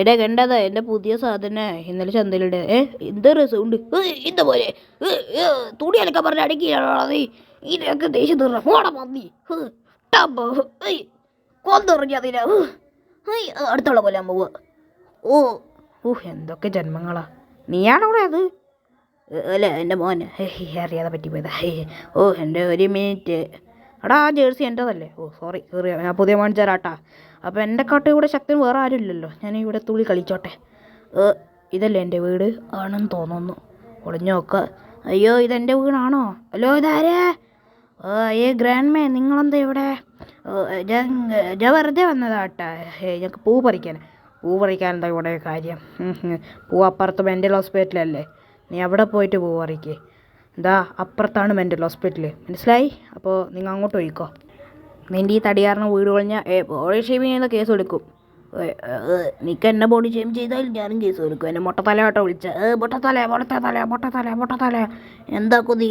എടാ കണ്ടതാ എന്റെ പുതിയ സാധന. ഇന്നലെ ചന്തയിലിടെ. ഏ എന്ത് രസമുണ്ട് എന്താ പോലെ? തുണി അലക്കാൻ പറഞ്ഞ അടക്കിയാണോ നീ ഇതിനൊക്കെ ദേഷ്യം തീർന്ന. പോടാ മന്തി. കൊന്നെറിഞ്ഞ അതിനാ. അടുത്തുള്ള പോലെ പോവുക ഓ ഓ എന്തൊക്കെ ജന്മങ്ങളാ. നീയാണോ അത്? അല്ല എന്റെ മോൻ അറിയാതെ പറ്റിപ്പോയതാ. ഓ എന്റെ ഒരു മിനിറ്റ്. എടാ ആ ജേഴ്സി എന്റെതല്ലേ? ഓ സോറി കയറിയ ഞാൻ പുതിയ മേടിച്ച തരാട്ടാ അപ്പോൾ എന്റെ കാട്ടിൽ ഇവിടെ ശക്തി വേറെ ആരും ഇല്ലല്ലോ ഞാൻ ഇവിടെ തുള്ളി കളിച്ചോട്ടെ. ഏ, ഇതല്ലേ എന്റെ വീട്? ആണെന്ന് തോന്നുന്നു. ഒളിഞ്ഞു നോക്ക. അയ്യോ ഇതെന്റെ വീടാണോ? ഹലോ ഇതാരേ? ഓ അയ്യേ ഗ്രാൻഡ് മേ നിങ്ങളെന്താ ഇവിടെ? ഞാൻ ഞാൻ വെറുതെ വന്നതാട്ടാ. ഏ ഞങ്ങൾക്ക് പൂ പറിക്കാൻ പൂ പറിക്കാൻ എന്താ ഇവിടെ കാര്യം. പൂ അപ്പുറത്ത് മെന്റൽ ഹോസ്പിറ്റലല്ലേ? നീ അവിടെ പോയിട്ട് പോവാറിക്കേ എന്താ അപ്പുറത്താണ് മെന്റൽ ഹോസ്പിറ്റൽ മനസ്സിലായി? അപ്പോൾ നിങ്ങൾ അങ്ങോട്ട് ഒഴിക്കോ നിന്റെ ഈ തടിയാറിന് വീട് കൊഴിഞ്ഞ ബോഡി ഷേമിങ് ചെയ്യുന്ന കേസ് കൊടുക്കും നിക്ക് എന്നെ ബോഡി ഷേം ചെയ്താൽ ഞാനും കേസ് കൊടുക്കും എന്നെ മൊട്ടത്തല കേട്ടോ വിളിച്ച. ഏ മുട്ടത്തല മുട്ടത്തല മുട്ടത്തല മൊട്ടത്തല എന്താ കൊതി?